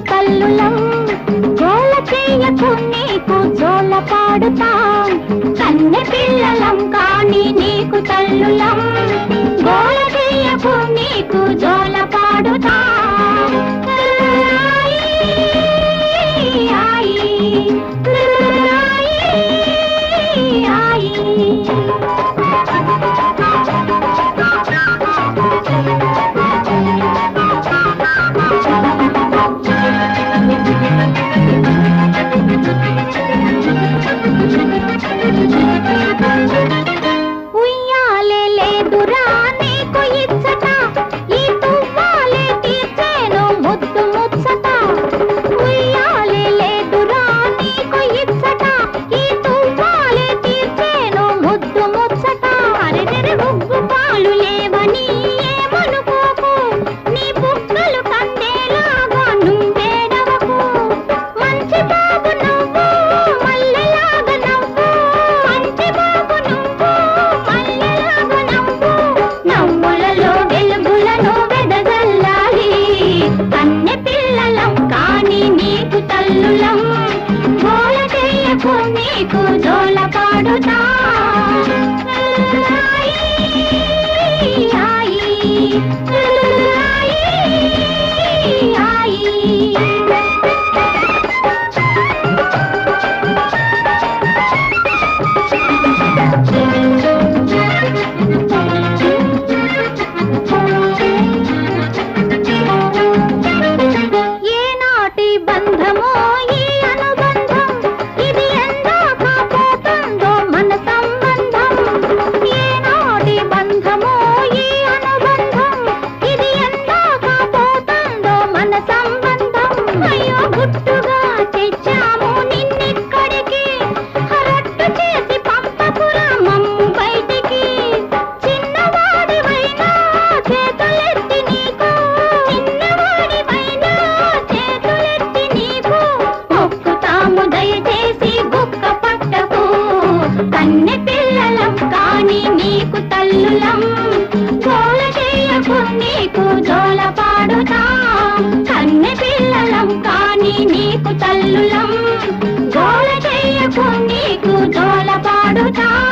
తల్లులం జోల చేయకు నీకు జోల పాడుతాం. కన్నె పిల్లలం కానీ నీకు తల్లులం నీకు జోల పాడుతా. హాయి హాయి హాయి తల్లులం గోల చేయకు నీకు జోల కన్నె పిల్లలం కానీ నీకు తల్లులం. గోల చెయ్యకు నీకు జోల పాడుతా.